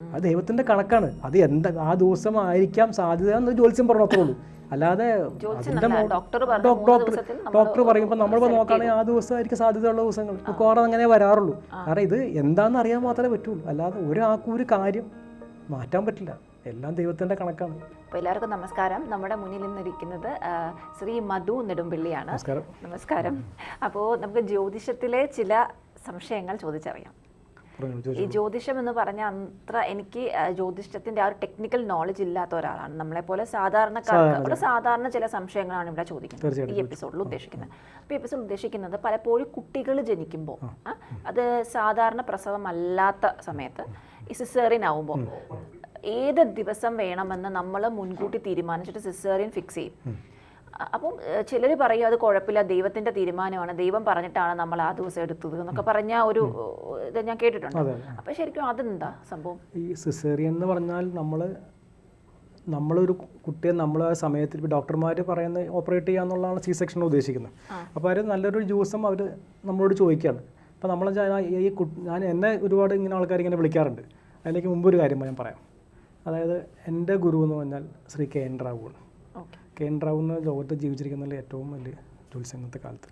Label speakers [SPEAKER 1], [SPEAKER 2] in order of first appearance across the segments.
[SPEAKER 1] അത് ദൈവത്തിന്റെ കണക്കാണ്. അത് എന്താ ആ ദിവസം ആയിരിക്കാം സാധ്യത എന്ന് ജ്യോത്സ്യം പറഞ്ഞു അത്രേ ഉള്ളൂ അല്ലാതെ
[SPEAKER 2] ഡോക്ടർ
[SPEAKER 1] ഡോക്ടർ പറയുമ്പോൾ നമ്മൾ നോക്കുകയാണെങ്കിൽ ആ ദിവസമായിരിക്കും സാധ്യതയുള്ള ദിവസങ്ങൾ. മിക്കവാറും അങ്ങനെ വരാറുള്ളൂ. കാരണം ഇത് എന്താണെന്ന് അറിയാൻ മാത്രമേ പറ്റുള്ളൂ. അല്ലാതെ ഒരാൾക്കും ഒരു കാര്യം മാറ്റാൻ പറ്റില്ല. എല്ലാം ദൈവത്തിന്റെ കണക്കാണ്.
[SPEAKER 2] അപ്പോൾ എല്ലാവർക്കും നമസ്കാരം. നമ്മുടെ മുന്നിൽ നിന്നിരിക്കുന്നത് ശ്രീ മധു നെടുമ്പിള്ളിയാണ്.
[SPEAKER 1] നമസ്കാരം.
[SPEAKER 2] നമസ്കാരം. അപ്പോൾ നമുക്ക് ജ്യോതിഷത്തിലെ ചില സംശയങ്ങൾ ചോദിച്ചറിയാം. ഈ ജ്യോതിഷം എന്ന് പറഞ്ഞ അത്ര എനിക്ക് ജ്യോതിഷത്തിന്റെ ആ ഒരു ടെക്നിക്കൽ നോളജ് ഇല്ലാത്ത ഒരാളാണ്. നമ്മളെ പോലെ സാധാരണക്കാർക്ക് ഒരു സാധാരണ ചില സംശയങ്ങളാണ് ഇവിടെ ചോദിക്കുന്നത്. ഈ എപ്പിസോഡിൽ ഉദ്ദേശിക്കുന്നത്. അപ്പോൾ എപ്പിസോഡ് ഉദ്ദേശിക്കുന്നത് പലപ്പോഴും കുട്ടികൾ ജനിക്കുമ്പോൾ അത് സാധാരണ പ്രസവമല്ലാത്ത സമയത്ത് ഈ സിസേറിയൻ ആവുമ്പോൾ ഏത് ദിവസം വേണമെന്ന് നമ്മൾ മുൻകൂട്ടി തീരുമാനിച്ചിട്ട് സിസേറിയൻ ഫിക്സ് ചെയ്യും. അപ്പം ചിലർ പറയും അത് കുഴപ്പമില്ല ദൈവത്തിന്റെ തീരുമാനമാണ് ദൈവം പറഞ്ഞിട്ടാണ് നമ്മൾ ആ ദിവസം എടുത്തത് എന്നൊക്കെ പറഞ്ഞ ഒരു ഇത് ഞാൻ കേട്ടിട്ടുണ്ട്. അപ്പം ശരിക്കും അതെന്താ സംഭവം?
[SPEAKER 1] ഈ സിസേറിയൻ എന്ന് പറഞ്ഞാൽ നമ്മൾ നമ്മളൊരു കുട്ടിയെ നമ്മൾ ആ സമയത്തിൽ ഇപ്പോൾ ഡോക്ടർമാർ പറയുന്ന ഓപ്പറേറ്റ് ചെയ്യുക എന്നുള്ളതാണ് സി സെക്ഷൻ ഉദ്ദേശിക്കുന്നത്. അപ്പോൾ അവർ നല്ലൊരു ജ്യൂസും അവർ നമ്മളോട് ചോദിക്കുകയാണ്. അപ്പോൾ നമ്മൾ ഈ ഞാൻ എന്നെ ഒരുപാട് ഇങ്ങനെ ആൾക്കാർ ഇങ്ങനെ വിളിക്കാറുണ്ട്. അതിലേക്ക് മുമ്പ് ഒരു കാര്യം ഞാൻ പറയാം. അതായത് എന്റെ ഗുരു എന്ന് പറഞ്ഞാൽ ശ്രീ കെ എൻ റാവുവാണ് കെ എൻ റാവു എന്ന ലോകത്ത് ജീവിച്ചിരിക്കുന്നതിൽ ഏറ്റവും വലിയ ജോലിസ് ഇന്നത്തെ കാലത്ത്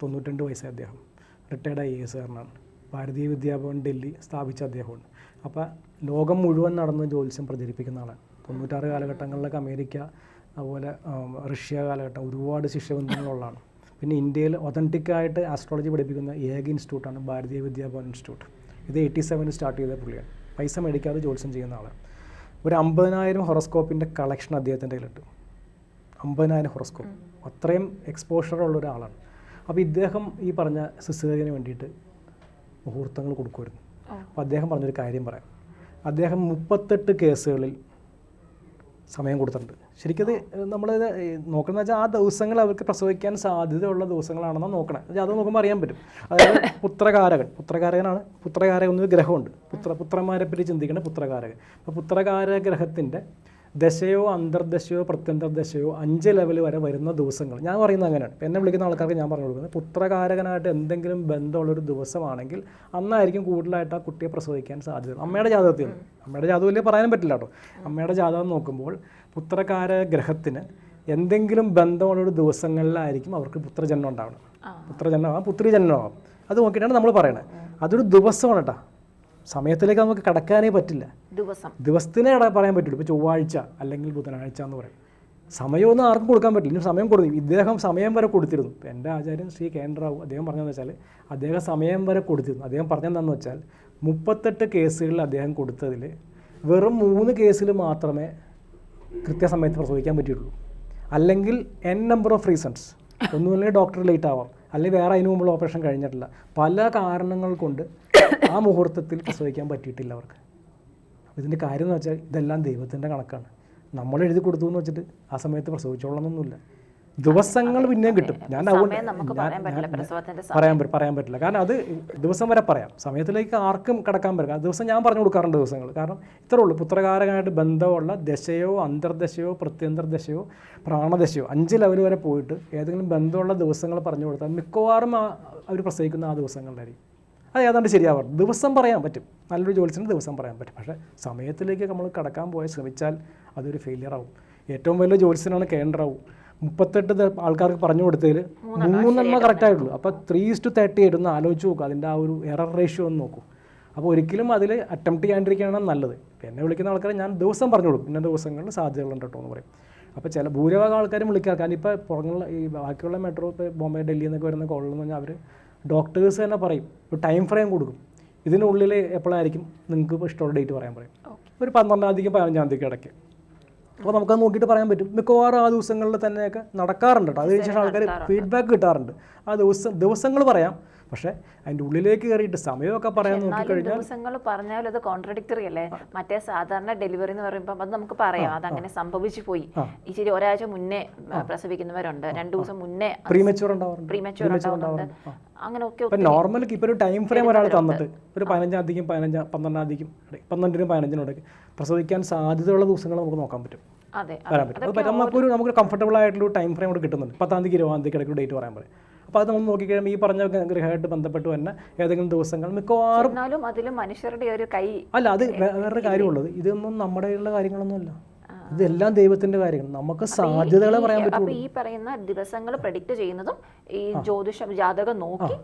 [SPEAKER 1] തൊണ്ണൂറ്റിരണ്ട് വയസ്സായ അദ്ദേഹം. റിട്ടയർഡ് ഐ എസ് കാരനാണ്. ഭാരതീയ വിദ്യാഭവൻ ഡൽഹി സ്ഥാപിച്ച അദ്ദേഹമാണ്. അപ്പോൾ ലോകം മുഴുവൻ നടന്ന് ജ്യോത്സ്യം പ്രചരിപ്പിക്കുന്ന ആളാണ്. തൊണ്ണൂറ്റാറ് കാലഘട്ടങ്ങളിലൊക്കെ അമേരിക്ക അതുപോലെ റഷ്യ കാലഘട്ടം ഒരുപാട് ശിഷ്യബന്ധങ്ങളുള്ളതാണ്. പിന്നെ ഇന്ത്യയിൽ ഒതന്റിക്കായിട്ട് ആസ്ട്രോളജി പഠിപ്പിക്കുന്ന ഏക ഇൻസ്റ്റിറ്റ്യൂട്ടാണ് ഭാരതീയ വിദ്യാഭവൻ ഇൻസ്റ്റിറ്റ്യൂട്ട് ഇത് എയ്റ്റി സെവനിൽ സ്റ്റാർട്ട് ചെയ്ത പുള്ളിയാണ്. പൈസ മേടിക്കാതെ ജ്യോത്സ്യം ചെയ്യുന്ന ആളാണ്. ഒരു അമ്പതിനായിരം ഹൊറോസ്കോപ്പിന്റെ കളക്ഷൻ അദ്ദേഹത്തിന്റെ കയ്യിലുണ്ട്. അമ്പതിനായിരം ഹൊറസ്കോപ്പ്. അത്രയും എക്സ്പോഷർ ഉള്ള ഒരാളാണ്. അപ്പോൾ ഇദ്ദേഹം ഈ പറഞ്ഞ സിസ്റ്റേറിയന് വേണ്ടിയിട്ട് മുഹൂർത്തങ്ങൾ കൊടുക്കുമായിരുന്നു. അപ്പോൾ അദ്ദേഹം പറഞ്ഞൊരു കാര്യം പറയാം. അദ്ദേഹം മുപ്പത്തെട്ട് കേസുകളിൽ സമയം കൊടുത്തിട്ടുണ്ട്. ശരിക്കത് നമ്മൾ നോക്കണമെന്ന് വെച്ചാൽ ആ ദിവസങ്ങൾ അവർക്ക് പ്രസവിക്കാൻ സാധ്യതയുള്ള ദിവസങ്ങളാണെന്നാണ് നോക്കണേ. അത് അത് നോക്കുമ്പോൾ അറിയാൻ പറ്റും. അതായത് പുത്രകാരകൻ. പുത്രകാരകനാണ്. പുത്രകാരകൻ എന്നൊരു ഗ്രഹമുണ്ട്. പുത്ര പുത്രന്മാരെ പറ്റി ചിന്തിക്കേണ്ട പുത്രകാരകൻ. അപ്പോൾ പുത്രകാര ഗ്രഹത്തിന്റെ ദശയോ അന്തർദശയോ പ്രത്യന്തർദശയോ അഞ്ച് ലെവൽ വരെ വരുന്ന ദിവസങ്ങൾ. ഞാൻ പറയുന്നത് അങ്ങനെയാണ്. ഇപ്പം എന്നെ വിളിക്കുന്ന ആൾക്കാർക്ക് ഞാൻ പറഞ്ഞു കൊടുക്കുന്നത് പുത്രകാരകനായിട്ട് എന്തെങ്കിലും ബന്ധമുള്ളൊരു ദിവസമാണെങ്കിൽ അന്നായിരിക്കും കൂടുതലായിട്ട് ആ കുട്ടിയെ പ്രസവിക്കാൻ സാധ്യത. അമ്മയുടെ ജാതകത്തിൽ. അമ്മയുടെ ജാതകത്തിൽ പറയാനും പറ്റില്ല കേട്ടോ. അമ്മയുടെ ജാതകം നോക്കുമ്പോൾ പുത്രകാര ഗ്രഹത്തിന് എന്തെങ്കിലും ബന്ധമുള്ളൊരു ദിവസങ്ങളിലായിരിക്കും അവർക്ക് പുത്രജന്മം ഉണ്ടാവണം. പുത്രജന്മമാകാം പുത്രിജന്മമാകാം അത് നോക്കിയിട്ടാണ് നമ്മൾ പറയണത്. അതൊരു ദിവസമാണ് കേട്ടോ. സമയത്തിലേക്ക് നമുക്ക് കടക്കാനേ പറ്റില്ല.
[SPEAKER 2] ദിവസം.
[SPEAKER 1] ദിവസത്തിനെ പറയാൻ പറ്റുള്ളൂ ഇപ്പോൾ ചൊവ്വാഴ്ച അല്ലെങ്കിൽ ബുധനാഴ്ച എന്ന് പറയും. സമയമൊന്നും ആർക്കും കൊടുക്കാൻ പറ്റില്ല. ഇനി സമയം കൊടുത്തു ഇദ്ദേഹം സമയം വരെ കൊടുത്തിരുന്നു. ഇപ്പോൾ എന്റെ ആചാര്യൻ ശ്രീ കേന്ദ്രാവു അദ്ദേഹം പറഞ്ഞതെന്ന് വെച്ചാൽ അദ്ദേഹം സമയം വരെ കൊടുത്തിരുന്നു. അദ്ദേഹം പറഞ്ഞതെന്താണെന്ന് വെച്ചാൽ മുപ്പത്തെട്ട് കേസുകളിൽ അദ്ദേഹം കൊടുത്തതിൽ വെറും മൂന്ന് കേസിൽ മാത്രമേ കൃത്യസമയത്ത് പ്രസവിക്കാൻ പറ്റിയുള്ളൂ അല്ലെങ്കിൽ എൻ നമ്പർ ഓഫ് റീസൺസ് ഒന്നുമില്ലെങ്കിൽ ഡോക്ടർ ലേറ്റ് ആവാം. അല്ലെങ്കിൽ വേറെ അതിന് മുമ്പുള്ള ഓപ്പറേഷൻ കഴിഞ്ഞിട്ടില്ല. പല കാരണങ്ങൾ കൊണ്ട് ആ മുഹൂർത്തത്തിൽ പ്രസവിക്കാൻ പറ്റിയിട്ടില്ല അവർക്ക്. അപ്പോൾ ഇതിന്റെ കാര്യം എന്ന് വെച്ചാൽ ഇതെല്ലാം ദൈവത്തിന്റെ കണക്കാണ്. നമ്മൾ എഴുതി കൊടുത്തു എന്ന് വെച്ചിട്ട് ആ സമയത്ത് പ്രസവിച്ചോളണമെന്നൊന്നുമില്ല ദിവസങ്ങൾ പിന്നെയും കിട്ടും. ഞാൻ
[SPEAKER 2] പറയാൻ
[SPEAKER 1] പറയാൻ പറ്റില്ല. കാരണം അത് ദിവസം വരെ പറയാം. സമയത്തിലേക്ക് ആർക്കും കടക്കാൻ പറ്റില്ല. ദിവസം ഞാൻ പറഞ്ഞു കൊടുക്കാറുണ്ട് ദിവസങ്ങൾ. കാരണം ഇത്രേ ഉള്ളൂ. പുത്രകാരകമായിട്ട് ബന്ധമുള്ള ദശയോ അന്തർദശയോ പ്രത്യന്തർദശയോ പ്രാണദശയോ അഞ്ച് ലെവൽ വരെ പോയിട്ട് ഏതെങ്കിലും ബന്ധമുള്ള ദിവസങ്ങൾ പറഞ്ഞു കൊടുത്താൽ മിക്കവാറും അവർ പ്രസവിക്കുന്ന ആ ദിവസങ്ങളിലായിരിക്കും. അത് ഏതാണ്ട് ശരിയാവാറ് ദിവസം പറയാൻ പറ്റും. നല്ലൊരു ജോലിസിന് ദിവസം പറയാൻ പറ്റും. പക്ഷേ സമയത്തിലേക്ക് നമ്മൾ കടക്കാൻ പോയാൽ ശ്രമിച്ചാൽ അതൊരു ഫെയിലിയർ ആവും. ഏറ്റവും വലിയ ജോലിസിനാണ് കേന്ദ്രമാവും മുപ്പത്തെട്ട് ആൾക്കാർക്ക് പറഞ്ഞു കൊടുത്തതിൽ മൂന്നെണ്ണം കറക്റ്റ് ആയിട്ടുള്ളൂ. അപ്പോൾ ത്രീ ടു തേർട്ടി ആയിട്ട് ഒന്ന് ആലോചിച്ച് നോക്കുക അതിന്റെ ആ ഒരു എറർ റേഷ്യോ ഒന്ന് നോക്കൂ. അപ്പോൾ ഒരിക്കലും അതിൽ അറ്റംപ്റ്റ് ചെയ്യാണ്ടിരിക്കുകയാണ് നല്ലത്. എന്നെ വിളിക്കുന്ന ആൾക്കാരെ ഞാൻ ദിവസം പറഞ്ഞു കൊടുക്കും. ഇന്ന ദിവസങ്ങളിൽ സാധ്യതകളുണ്ട് കേട്ടോ എന്ന് പറയും. അപ്പോൾ ചില ഭൂരിഭാഗം ആൾക്കാരും വിളിക്കുക കാരണം ഇപ്പോൾ പുറങ്ങുള്ള ഈ ബാക്കിയുള്ള മെട്രോ ഇപ്പോൾ ബോംബെ ഡൽഹി എന്നൊക്കെ വരുന്ന കോളിൽ നിന്ന് പറഞ്ഞാൽ അവർ ഡോക്ടേഴ്സ് തന്നെ പറയും. ഒരു ടൈം ഫ്രെയിം കൊടുക്കും. ഇതിനുള്ളിൽ എപ്പോഴായിരിക്കും നിങ്ങൾക്ക് ഇഷ്ടമുള്ള ഡേറ്റ് പറയാൻ പറയും. ഒരു പന്ത്രണ്ടാം തീയതിക്കും പതിനഞ്ചാം തീയതിക്കും ഇടയ്ക്ക്. അപ്പോൾ നമുക്കത് നോക്കിയിട്ട് പറയാൻ പറ്റും. മിക്കവാറും ആ ദിവസങ്ങളിൽ തന്നെയൊക്കെ നടക്കാറുണ്ട് കേട്ടോ അതിന് ശേഷം ആൾക്കാർ ഫീഡ്ബാക്ക് കിട്ടാറുണ്ട്. ആ ദിവസം ദിവസങ്ങൾ പറയാം. പക്ഷേ അതിന്റെ ഉള്ളിലേക്ക് കയറിയിട്ട് സമയമൊക്കെ പറയാൻ
[SPEAKER 2] നോക്കി
[SPEAKER 1] നോക്കിക്കഴിഞ്ഞാൽ
[SPEAKER 2] ദിവസങ്ങൾ പറഞ്ഞാലും അത് കോൺട്രഡിക്ടറി അല്ലേ? മറ്റേ സാധാരണ ഡെലിവറി എന്ന് പറയുമ്പോൾ അത് നമുക്ക് പറയാം. അതങ്ങനെ സംഭവിച്ചു പോയി. ഇച്ചിരി ഒരാഴ്ച മുന്നേ പ്രസവിക്കുന്നവരുണ്ട്. രണ്ട് ദിവസം മുന്നേ
[SPEAKER 1] പ്രീമച്ചുവർ ഉണ്ടാവാറുണ്ട്.
[SPEAKER 2] പ്രീമച്ചുവർ ഉണ്ടാവുന്നുണ്ട് അങ്ങനെ ഒക്കെ
[SPEAKER 1] നോർമൽ ഇപ്പോൾ ഒരു ടൈം ഫ്രെയിം ഒരാൾ തന്നിട്ട് ഒരു പതിനഞ്ചാം തീയതിക്കും പതിനഞ്ചാം പന്ത്രണ്ടാം തീയതിക്കും പന്ത്രണ്ടിനും പതിനഞ്ചിനും ഇടയ്ക്ക് പ്രസവിക്കാൻ സാധ്യതയുള്ള ദിവസങ്ങൾ നമുക്ക് നോക്കാൻ പറ്റും.
[SPEAKER 2] അതെ.
[SPEAKER 1] വരാൻ പറ്റും. അത് നമുക്കൊരു നമുക്ക് കംഫർട്ടബിൾ ആയിട്ടുള്ള ടൈം ഫ്രെയിം കൂടെ കിട്ടുന്നുണ്ട്. പത്താം തീയതി ഇരുപതാം തീയതി ഇടയ്ക്ക് ഡേറ്റ് പറയാൻ പറയും. അപ്പോൾ അത് നമ്മൾ നോക്കിക്കഴിയുമ്പോൾ ഈ പറഞ്ഞ ഗ്രഹമായിട്ട് ബന്ധപ്പെട്ട് തന്നെ ഏതെങ്കിലും ദിവസങ്ങൾ മിക്കവാറും
[SPEAKER 2] എന്നാലും അതിൽ മനുഷ്യരുടെ ഒരു കൈ
[SPEAKER 1] അല്ല അത് വേറൊരു കാര്യമുള്ളത്. ഇതൊന്നും നമ്മുടെ നമ്മുടെയുള്ള കാര്യങ്ങളൊന്നുമല്ല. ഇതെല്ലാം ദൈവത്തിന്റെ കാര്യങ്ങൾ. നമുക്ക് സാധ്യതകളെ പറയാൻ പറ്റും
[SPEAKER 2] ഈ പറയുന്ന ദിവസങ്ങൾ പ്രഡിക്റ്റ് ചെയ്യുന്നതും ഈ ജ്യോതിഷം ജാതകം നോക്കി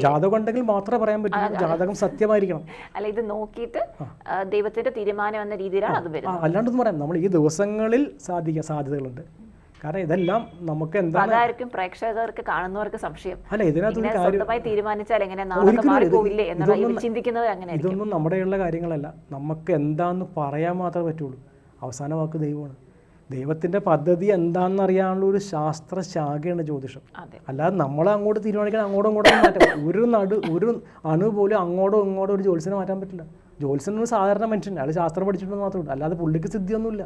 [SPEAKER 1] ജാതകം ഉണ്ടെങ്കിൽ മാത്രമേ പറയാൻ പറ്റൂ. ജാതകം സത്യമായിരിക്കണം.
[SPEAKER 2] അല്ല ഇത് നോക്കിയിട്ട് ദൈവത്തിന്റെ തീരുമാനം എന്ന രീതിയിലാണ് അത് വരുന്നത്.
[SPEAKER 1] അല്ലാണ്ടൊന്നും പറയാം. നമ്മൾ ഈ ദിവസങ്ങളിൽ സാധിക്കാൻ സാധ്യതകളുണ്ട്. കാരണം ഇതെല്ലാം നമുക്ക്
[SPEAKER 2] അതായിരിക്കും പ്രേക്ഷകർക്ക് കാണുന്നവർക്ക് സംശയം.
[SPEAKER 1] അല്ല ഇതിനകത്ത്
[SPEAKER 2] സ്വന്തമായി തീരുമാനിച്ചാൽ എങ്ങനെ ചിന്തിക്കുന്നത് അങ്ങനെ
[SPEAKER 1] ഇതൊന്നും നമ്മുടെയുള്ള കാര്യങ്ങളല്ല. നമുക്ക് എന്താന്ന് പറയാൻ മാത്രമേ പറ്റുള്ളൂ. അവസാന വാക്ക് ദൈവമാണ്. ദൈവത്തിന്റെ പദ്ധതി എന്താണെന്ന് അറിയാനുള്ള ഒരു ശാസ്ത്ര ശാഖയാണ് ജ്യോതിഷം അല്ലാതെ നമ്മൾ അങ്ങോട്ട് തീരുമാനിക്കണം അങ്ങോട്ടും ഇങ്ങോട്ടും മാറ്റാം ഒരു നടു ഒരു അണു പോലും അങ്ങോട്ടും ഇങ്ങോട്ടും ഒരു ജ്യോത്സ്യനെ മാറ്റാൻ പറ്റില്ല. ജ്യോത്സ്യൻ ഒരു സാധാരണ മനുഷ്യൻ. അയാൾ ശാസ്ത്രം പഠിച്ചിട്ടുണ്ടെന്ന് മാത്രമേ ഉള്ളൂ. അല്ലാതെ പുള്ളിക്ക് സിദ്ധിയൊന്നുമില്ല.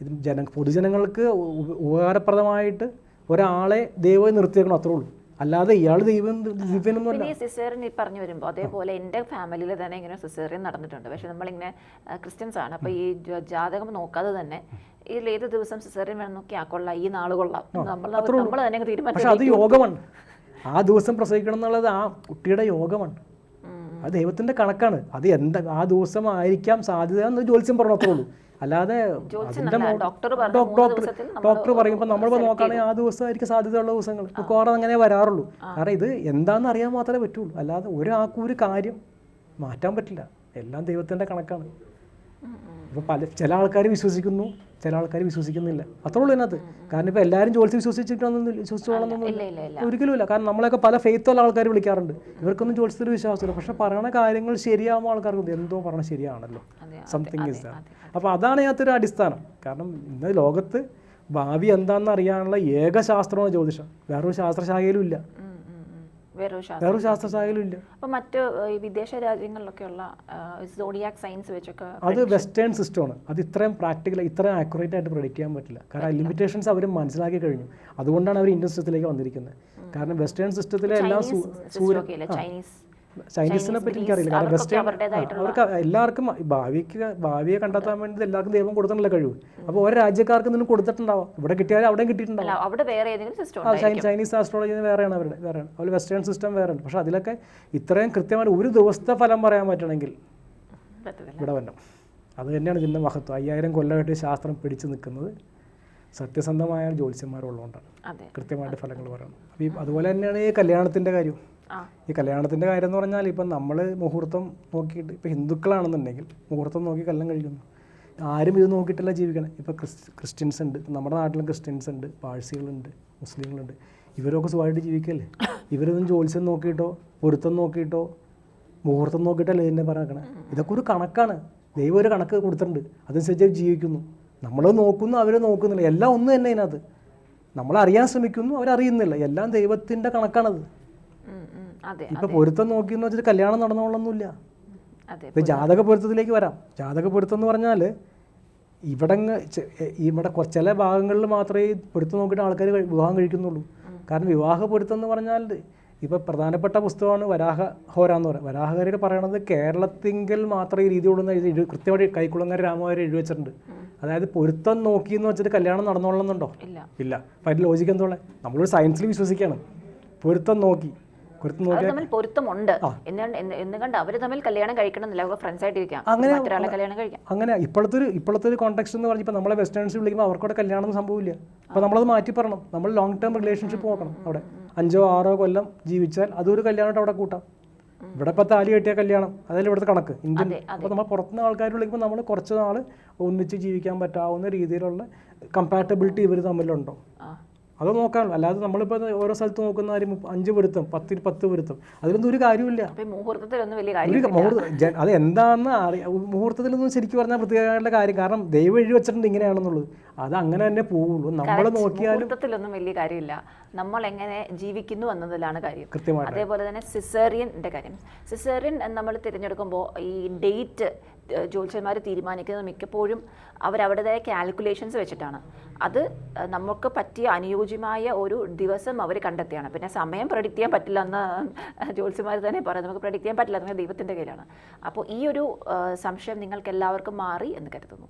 [SPEAKER 1] ഇത് ജന പൊതുജനങ്ങൾക്ക് ഉപ- ഉപകാരപ്രദമായിട്ട് ഒരാളെ ദൈവം നിർത്തിയേക്കണം അത്രേ ഉള്ളൂ. അല്ലാതെ ഇയാൾ ദൈവം ദിവ്യനൊന്നും അല്ല.
[SPEAKER 2] പിന്നെ ഈ സിസേറിയൻ ഈ പറഞ്ഞു വരുമ്പോൾ അതേപോലെ എന്റെ ഫാമിലിയിൽ തന്നെ ഇങ്ങനെ സിസേറിയൻ നടന്നിട്ടുണ്ട്. പക്ഷെ നമ്മളിങ്ങനെ ക്രിസ്ത്യൻസ് ആണ്. അപ്പോൾ ഈ ജാതകം നോക്കാതെ തന്നെ ഇതിൽ ഏത് ദിവസം സിസേറിയൻ വേണം നോക്കിയാൽ കൊള്ളാം ഈ നാൾ കൊള്ളാം. നമ്മൾ നമ്മൾ തന്നെ തീരുമാനിച്ചു
[SPEAKER 1] അത് യോഗമാണ്. ആ ദിവസം പ്രസവിക്കണം എന്നുള്ളത് ആ കുട്ടിയുടെ യോഗമാണ്. അത് ദൈവത്തിന്റെ കണക്കാണ്. അത് എന്താ ആ ദിവസം ആയിരിക്കാം സാധ്യത എന്ന് ജോത്സ്യം പറഞ്ഞു അത്രേ ഉള്ളൂ. അല്ലാതെ
[SPEAKER 2] ഡോക്ടർ
[SPEAKER 1] ഡോക്ടർ
[SPEAKER 2] പറയുമ്പോൾ നമ്മൾ
[SPEAKER 1] നമ്മളിപ്പോൾ നോക്കുകയാണെങ്കിൽ ആ ദിവസമായിരിക്കും സാധ്യതയുള്ള ദിവസങ്ങൾ. മിക്കവാറും അങ്ങനെ വരാറുള്ളൂ. കാരണം ഇത് എന്താണെന്ന് അറിയാൻ മാത്രമേ പറ്റുള്ളൂ. അല്ലാതെ ഒരാൾക്കും ഒരു കാര്യം മാറ്റാൻ പറ്റില്ല. എല്ലാം ദൈവത്തിന്റെ കണക്കാണ്. ഇപ്പൊ പല ചില ആൾക്കാർ വിശ്വസിക്കുന്നു ചില ആൾക്കാർ വിശ്വസിക്കുന്നില്ല. അത്രേ ഉള്ളൂ ഇതിനകത്ത്. കാരണം ഇപ്പൊ എല്ലാവരും ജോലിച്ച് വിശ്വസിച്ചിട്ടൊന്നും വിശ്വസിച്ചോളൊന്നും ഒരിക്കലുമില്ല. കാരണം നമ്മളെയൊക്കെ പല ഫെയ്ത്തുള്ള ആൾക്കാർ വിളിക്കാറുണ്ട്. ഇവർക്കൊന്നും ജോലിച്ചത്തിൽ വിശ്വാസമില്ല. പക്ഷെ പറയണ കാര്യങ്ങൾ ശരിയാകുമ്പോൾ ആൾക്കാർക്ക് എന്തോ പറഞ്ഞ ശരിയാണല്ലോ. സംതിങ് ഇസ് അപ്പോൾ അതാണ് ഇതിനകത്തൊരു അടിസ്ഥാനം. കാരണം ഇന്ന് ലോകത്ത് ഭാവി എന്താണെന്ന് അറിയാനുള്ള ഏക ശാസ്ത്രമാണ് ജ്യോതിഷം. വേറൊരു ശാസ്ത്രശാഖയിലും ഇല്ല.
[SPEAKER 2] വേറൊരു ശാസ്ത്രം
[SPEAKER 1] വേറൊരു ശാസ്ത്രശാഖയിലും ഇല്ല
[SPEAKER 2] അപ്പൊ മറ്റ് വിദേശ രാജ്യങ്ങളിലൊക്കെയുള്ള സോഡിയാക് സയൻസ് വെച്ചൊക്കെ
[SPEAKER 1] അത് വെസ്റ്റേൺ സിസ്റ്റമാണ് അത് ഇത്രയും പ്രാക്ടിക്കൽ ഇത്രയും ആക്യുറേറ്റ് ആയിട്ട് പ്രൊഡിക്റ്റ് ചെയ്യാൻ പറ്റില്ല. കാരണം ലിമിറ്റേഷൻസ് അവർ മനസ്സിലാക്കി കഴിഞ്ഞു. അതുകൊണ്ടാണ് അവർ ഇന്ത്യൻ സിസ്റ്റത്തിലേക്ക് വന്നിരിക്കുന്നത്. കാരണം വെസ്റ്റേൺ സിസ്റ്റത്തിലെ എല്ലാ
[SPEAKER 2] സൂര്യ ചൈനീസ്
[SPEAKER 1] ചൈനീസിനെ പറ്റി എനിക്കറിയില്ല. കാരണം വെസ്റ്റേൺ അവർക്ക് എല്ലാവർക്കും ഭാവിക്ക് ഭാവിയെ കണ്ടെത്താൻ വേണ്ടി എല്ലാവർക്കും ദൈവം കൊടുത്തിട്ടുള്ള കഴിവ്. അപ്പോൾ ഓരോ രാജ്യക്കാർക്ക് നിന്നും കൊടുത്തിട്ടുണ്ടാവും. ഇവിടെ കിട്ടിയാൽ അവിടെയും കിട്ടിയിട്ടുണ്ടാവും.
[SPEAKER 2] അവിടെ വേറെ ഏതെങ്കിലും
[SPEAKER 1] ചൈനീസ് ആസ്ട്രോളജി വേറെയാണ് അവരുടെ വേറെയാണ്. അവർ വെസ്റ്റേൺ സിസ്റ്റം വേറെയാണ്. പക്ഷേ അതിലൊക്കെ ഇത്രയും കൃത്യമായിട്ട് ഒരു ദിവസത്തെ ഫലം പറയാൻ പറ്റണമെങ്കിൽ ഇവിടെ വരണം. അത് തന്നെയാണ് ഇതിന്റെ മഹത്വം. അയ്യായിരം കൊല്ലമായിട്ട് ശാസ്ത്രം പിടിച്ചു നിൽക്കുന്നത് സത്യസന്ധമായ ജ്യോത്സ്യന്മാരുള്ളതുകൊണ്ടാണ്. കൃത്യമായിട്ട് ഫലങ്ങൾ പറയണം. അപ്പം അതുപോലെ തന്നെയാണ് ഈ കല്യാണത്തിന്റെ കാര്യം. ഈ കല്യാണത്തിന്റെ കാര്യം എന്ന് പറഞ്ഞാൽ ഇപ്പം നമ്മൾ മുഹൂർത്തം നോക്കിയിട്ട് ഇപ്പം ഹിന്ദുക്കളാണെന്നുണ്ടെങ്കിൽ മുഹൂർത്തം നോക്കി കല്യാണം കഴിക്കുന്നു. ആരും ഇത് നോക്കിയിട്ടല്ല ജീവിക്കണം. ക്രിസ് ക്രിസ്ത്യൻസ് ഉണ്ട് ഇപ്പം നമ്മുടെ നാട്ടിലും ക്രിസ്ത്യൻസ് ഉണ്ട് പാഴ്സികളുണ്ട് മുസ്ലിങ്ങളുണ്ട്. ഇവരൊക്കെ സുഖമായിട്ട് ജീവിക്കല്ലേ? ഇവരൊന്നും ജോത്സ്യം നോക്കിയിട്ടോ പൊരുത്തം നോക്കിയിട്ടോ മുഹൂർത്തം നോക്കിയിട്ടല്ലേ ഇതിനെ പറയണേ ഇതൊക്കെ ഒരു കണക്കാണ്. ദൈവം ഒരു കണക്ക് കൊടുത്തിട്ടുണ്ട്. അതനുസരിച്ച് ജീവിക്കുന്നു. നമ്മൾ നോക്കുന്നു അവർ നോക്കുന്നില്ല. എല്ലാം ഒന്ന് തന്നെ ഇതിനകത്ത് നമ്മൾ അറിയാൻ ശ്രമിക്കുന്നു അവരറിയുന്നില്ല. എല്ലാം ദൈവത്തിന്റെ കണക്കാണത്. ഇപ്പൊ പൊരുത്തം നോക്കിയെന്ന് വെച്ചിട്ട് കല്യാണം നടന്നോളൊന്നുമില്ല. ഇപ്പൊ ജാതക പൊരുത്തത്തിലേക്ക് വരാം. ജാതക പൊരുത്തം എന്ന് പറഞ്ഞാൽ ഇവിടെ ഇവിടെ ചില ഭാഗങ്ങളിൽ മാത്രമേ പൊരുത്തം നോക്കിയിട്ട് ആൾക്കാർ വിവാഹം കഴിക്കുന്നുള്ളൂ. കാരണം വിവാഹ പൊരുത്തം എന്ന് പറഞ്ഞാൽ ഇപ്പൊ പ്രധാനപ്പെട്ട പുസ്തകമാണ് വരാഹ ഹോര എന്ന് പറയുന്നത് വരാഹകാരി പറയണത് കേരളത്തിങ്കിൽ മാത്രമേ ഈ രീതിയുള്ളൂ എന്ന് എഴുതി എഴു- കൃത്യമായിട്ട് കൈക്കുളങ്ങര രാമവാരി എഴുതി വെച്ചിട്ടുണ്ട്. അതായത് പൊരുത്തം നോക്കി എന്ന് വെച്ചിട്ട് കല്യാണം നടന്നോളണമെന്നുണ്ടോ
[SPEAKER 2] ഇല്ല.
[SPEAKER 1] അപ്പം അതിന്റെ ലോജിക്ക് എന്തോളെ? നമ്മളൊരു സയൻസിൽ വിശ്വസിക്കുകയാണ് പൊരുത്തം നോക്കി.
[SPEAKER 2] അവർ തമ്മിൽ പൊരുത്തമുണ്ട്. അവർ തമ്മിൽ കല്യാണം കഴിക്കണമെന്നില്ല അവർ ഫ്രണ്ട്സ് ആയിട്ട് ഇരിക്കാം.
[SPEAKER 1] അങ്ങനെ-
[SPEAKER 2] മറ്റൊരാളെ കല്യാണം കഴിക്കാം.
[SPEAKER 1] അങ്ങനെ ഇപ്പോഴത്തെ ഒരു ഇപ്പോഴത്തെ ഒരു കോൺടാക്ട് എന്ന് പറഞ്ഞാൽ നമ്മളെ വെസ്റ്റേൺസ് വിളിക്കുമ്പോൾ അവർക്കവിടെ കല്യാണം സംഭവില്ല. അപ്പോൾ നമ്മളത് മാറ്റി പറയണം. നമ്മൾ ലോങ് ടേം റിലേഷൻഷിപ്പ് നോക്കണം അവിടെ. അഞ്ചോ ആറോ കൊല്ലം ജീവിച്ചാൽ അതൊരു കല്യാണമായിട്ട് അവിടെ കൂട്ടാം. ഇവിടെ ഇപ്പോൾ താലി കെട്ടിയ കല്യാണം. അതല്ല ഇവിടുത്തെ കണക്ക്? ഇന്ത്യൻ അപ്പോൾ നമ്മൾ പുറത്തുനിന്ന് ആൾക്കാർ വിളിക്കുമ്പോൾ നമ്മൾ കുറച്ച് നാൾ ഒന്നിച്ച് ജീവിക്കാൻ പറ്റാവുന്ന രീതിയിലുള്ള കമ്പാറ്റബിലിറ്റി ഇവർ തമ്മിലുണ്ടോ? അത് നോക്കാനുള്ളൂ അല്ലാതെ നമ്മളിപ്പോൾ ഓരോ സ്ഥലത്ത് നോക്കുന്ന കാര്യം അഞ്ച് പൊരുത്തം പത്തിൽ പത്ത് പൊരുത്തം. അതിലൊന്നും ഒരു കാര്യമില്ല
[SPEAKER 2] മുഹൂർത്തത്തിലൊന്നും വലിയ കാര്യം
[SPEAKER 1] അത് എന്താണെന്ന് അറിയാം മുഹൂർത്തത്തിലൊന്നും ശരിക്കും പറഞ്ഞാൽ പ്രത്യേകമായിട്ടുള്ള കാര്യം. കാരണം ദൈവം എഴുതി വെച്ചിട്ടുണ്ട് ഇങ്ങനെയാണെന്നുള്ളത്. അത് അങ്ങനെ തന്നെ പോവുള്ളൂ. നമ്മൾ നോക്കിയാലും
[SPEAKER 2] മുഹൂർത്തത്തിലൊന്നും വലിയ കാര്യമില്ല. നമ്മൾ എങ്ങനെ ജീവിക്കുന്നു എന്നതിലാണ് കാര്യം.
[SPEAKER 1] കൃത്യമായിട്ട്.
[SPEAKER 2] അതേപോലെ തന്നെ സിസേറിയന്റെ കാര്യം. സിസേറിയൻ നമ്മൾ തിരഞ്ഞെടുക്കുമ്പോൾ ഈ ഡേറ്റ് ജ്യോത്സ്യന്മാർ തീരുമാനിക്കുന്നത് മിക്കപ്പോഴും അവരവരുടേതായ കാൽക്കുലേഷൻസ് വെച്ചിട്ടാണ്. അത് നമുക്ക് പറ്റിയ അനുയോജ്യമായ ഒരു ദിവസം അവർ കണ്ടെത്തിയാണ്. പിന്നെ സമയം പ്രഡിക്റ്റ് ചെയ്യാൻ പറ്റില്ല എന്ന് ജ്യോത്സ്യന്മാർ തന്നെ പറയും. നമുക്ക് പ്രഡിക്റ്റ് ചെയ്യാൻ പറ്റില്ല അതൊക്കെ ദൈവത്തിന്റെ കയ്യിലാണ്. അപ്പോൾ ഈ ഒരു സംശയം നിങ്ങൾക്ക് എല്ലാവർക്കും മാറി എന്ന് കരുതുന്നു.